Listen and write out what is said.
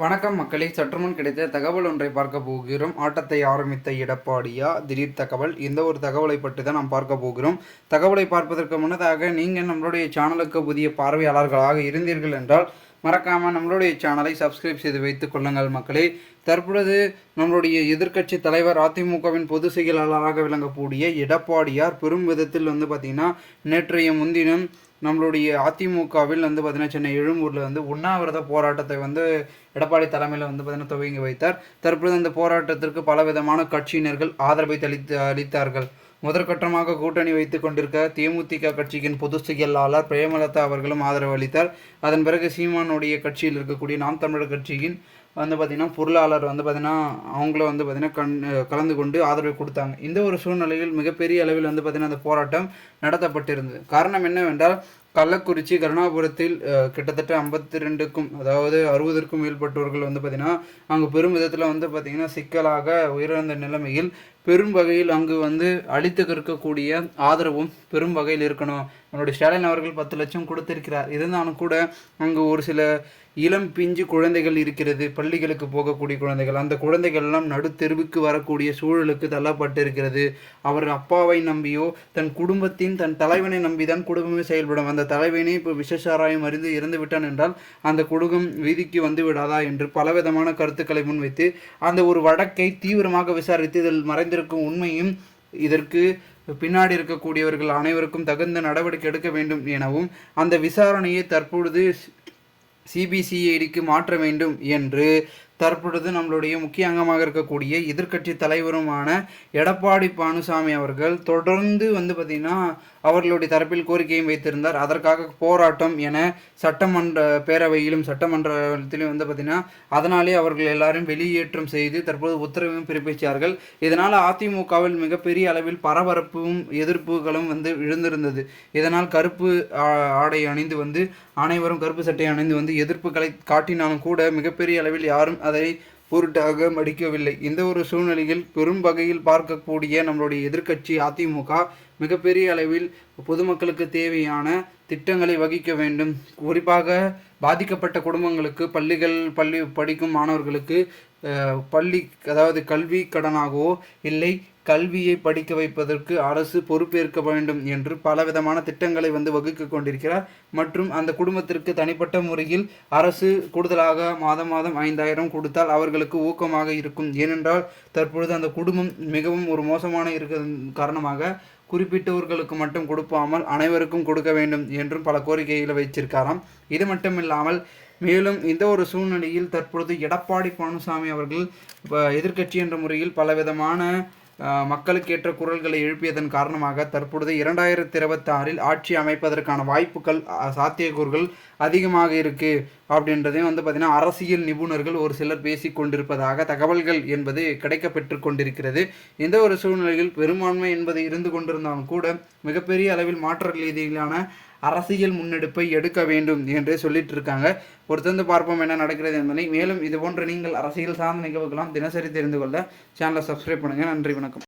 வணக்கம் மக்களே. சற்றுமுன் கிடைத்த தகவல் ஒன்றை பார்க்க போகிறோம். ஆட்டத்தை ஆரம்பித்த எடப்பாடியா? திடீர் தகவல். இந்த ஒரு தகவலை பற்றி தான் நாம் பார்க்க போகிறோம். தகவலை பார்ப்பதற்கு முன்னதாக நீங்கள் நம்மளுடைய சேனலுக்கு புதிய பார்வையாளர்களாக இருந்தீர்கள் என்றால் மறக்காமல் நம்மளுடைய சேனலை சப்ஸ்கிரைப் செய்து வைத்துக் கொள்ளுங்கள் மக்களே. தற்பொழுது நம்மளுடைய எதிர்க்கட்சி தலைவர் அதிமுகவின் பொதுச் செயலாளராக விளங்கக்கூடிய எடப்பாடியார் பெரும் விதத்தில் வந்து பார்த்திங்கன்னா நேற்றைய முன்தினம் நம்மளுடைய அதிமுகவில் வந்து பார்த்தீங்கன்னா சென்னை எழும்பூரில் வந்து உண்ணாவிரத போராட்டத்தை வந்து எடப்பாடி தலைமையில் வந்து பார்த்தீங்கன்னா துவங்கி வைத்தார். தற்பொழுது அந்த போராட்டத்திற்கு பல விதமான கட்சியினர்கள் ஆதரவை அளித்து அளித்தார்கள். முதற்கட்டமாக கூட்டணி வைத்துக் கொண்டிருக்க தேமுதிக கட்சியின் பொதுச் செயலாளர் பிரேமலதா அவர்களும் ஆதரவு அளித்தார். அதன் பிறகு சீமானுடைய கட்சியில் இருக்கக்கூடிய நாம் தமிழர் கட்சியின் வந்து பார்த்திங்கன்னா பொருளாளர் வந்து பார்த்திங்கன்னா அவங்கள வந்து பார்த்திங்கன்னா கண் கலந்து கொண்டு ஆதரவு கொடுத்தாங்க. இந்த ஒரு சூழ்நிலையில் மிகப்பெரிய அளவில் வந்து பார்த்திங்கன்னா அந்த போராட்டம் நடத்தப்பட்டிருந்தது. காரணம் என்னவென்றால் கள்ளக்குறிச்சி கருணாபுரத்தில் கிட்டத்தட்ட ஐம்பத்தி ரெண்டுக்கும் அதாவது அறுபதற்கும் மேற்பட்டவர்கள் வந்து பார்த்திங்கன்னா அங்கே பெரும் விதத்தில் வந்து பார்த்திங்கன்னா சிக்கலாக உயிரிழந்த நிலைமையில் பெரும் வகையில் அங்கு வந்து அளித்து இருக்கக்கூடிய ஆதரவும் பெரும் வகையில் இருக்கணும். நம்மளுடைய ஸ்டாலின் அவர்கள் பத்து லட்சம் கொடுத்திருக்கிறார். இருந்தாலும் கூட அங்கு ஒரு சில இளம் பிஞ்சு குழந்தைகள் இருக்கிறது. பள்ளிகளுக்கு போகக்கூடிய குழந்தைகள். அந்த குழந்தைகள் எல்லாம் நடுத்தெருவுக்கு வரக்கூடிய சூழலுக்கு தள்ளப்பட்டு இருக்கிறது அவர் அப்பாவை நம்பியோ தன் குடும்பத்தின் தன் தலைவனை நம்பிதான் குடும்பமே செயல்படும். அந்த தலைவனே இப்போ விஷசாராயம் அறிந்து இறந்து விட்டான் என்றால் அந்த குடும்பம் வீதிக்கு வந்து விடாதா என்று பலவிதமான கருத்துக்களை முன்வைத்து அந்த ஒரு வழக்கை தீவிரமாக விசாரித்து இதில் மறைந்து மறைந்திருக்கும் உண்மையும் இதற்கு பின்னாடி இருக்கக்கூடியவர்கள் அனைவருக்கும் தகுந்த நடவடிக்கை எடுக்க வேண்டும் எனவும் அந்த விசாரணையை தற்பொழுது சிபிசிஐடிக்கு மாற்ற வேண்டும் என்று தற்பொழுது நம்மளுடைய முக்கிய அங்கமாக இருக்கக்கூடிய எதிர்க்கட்சி தலைவருமான எடப்பாடி பழனிசாமி அவர்கள் தொடர்ந்து வந்து பார்த்திங்கன்னா அவர்களுடைய தரப்பில் கோரிக்கையும் வைத்திருந்தார். அதற்காக போராட்டம் என சட்டமன்ற பேரவையிலும் சட்டமன்றத்திலும் வந்து பார்த்திங்கன்னா அதனாலே அவர்கள் எல்லாரும் வெளியேற்றம் செய்து தற்போது உத்தரவையும் பிறப்பித்தார்கள் இதனால் அதிமுகவில் மிகப்பெரிய அளவில் பரபரப்பும் எதிர்ப்புகளும் வந்து எழுந்திருந்தது. இதனால் கருப்பு ஆடை அணிந்து வந்து அனைவரும் கருப்பு சட்டை அணிந்து வந்து எதிர்ப்புகளை காட்டினாலும் கூட மிகப்பெரிய அளவில் யாரும் அதை பொருட்டாக மடிக்கவில்லை. இந்த ஒரு சூழ்நிலையில் பெரும் வகையில் பார்க்கக்கூடிய நம்மளுடைய எதிர்க்கட்சி அதிமுக மிகப்பெரிய அளவில் பொதுமக்களுக்கு தேவையான திட்டங்களை வகிக்க வேண்டும். குறிப்பாக பாதிக்கப்பட்ட குடும்பங்களுக்கு பள்ளிகள் பள்ளி படிக்கும் மாணவர்களுக்கு பள்ளி அதாவது கல்வி கடனாகவோ இல்லை கல்வியை படிக்க வைப்பதற்கு அரசு பொறுப்பேற்க வேண்டும் என்று பலவிதமான திட்டங்களை வந்து வகுக்க கொண்டிருக்கிறார். மற்றும் அந்த குடும்பத்திற்கு தனிப்பட்ட முறையில் அரசு கூடுதலாக மாதம் மாதம் ஐந்தாயிரம் கொடுத்தால் அவர்களுக்கு ஊக்கமாக இருக்கும். ஏனென்றால் தற்பொழுது அந்த குடும்பம் மிகவும் ஒரு மோசமான இருக்க காரணமாக குறிப்பிட்டவர்களுக்கு மட்டும் கொடுப்பாமல் அனைவருக்கும் கொடுக்க வேண்டும் என்றும் பல கோரிக்கைகளை வைச்சிருக்காராம் இது மட்டுமில்லாமல் மேலும் இந்த ஒரு சூழ்நிலையில் தற்பொழுது எடப்பாடி பழனிசாமி அவர்கள் எதிர்க்கட்சி என்ற முறையில் பலவிதமான மக்களுக்கு ஏற்ற குரல்களை எழுப்பியதன் காரணமாக தற்பொழுது இரண்டாயிரத்தி இருபத்தி ஆறில் ஆட்சி அமைப்பதற்கான வாய்ப்புகள் சாத்தியக்கூறுகள் அதிகமாக இருக்கு அப்படின்றதையும் வந்து பார்த்திங்கன்னா அரசியல் நிபுணர்கள் ஒரு சிலர் பேசி கொண்டிருப்பதாக தகவல்கள் என்பது கிடைக்கப்பெற்று கொண்டிருக்கிறது. எந்த ஒரு சூழ்நிலையில் பெரும்பான்மை என்பது இருந்து கொண்டிருந்தாலும் கூட மிகப்பெரிய அளவில் மாற்ற ரீதியிலான அரசியல் முன்னெடுப்பை எடுக்க வேண்டும் என்று சொல்லிட்டு இருக்காங்க பொறுத்திருந்து பார்ப்போம் என்ன நடக்கிறது என்பதை. மேலும் இதுபோன்ற நீங்கள் அரசியல் சார்ந்த நிகழ்வுகளாம் தினசரி தெரிந்து கொள்ள சேனலை சப்ஸ்கிரைப் பண்ணுங்கள் நன்றி வணக்கம்.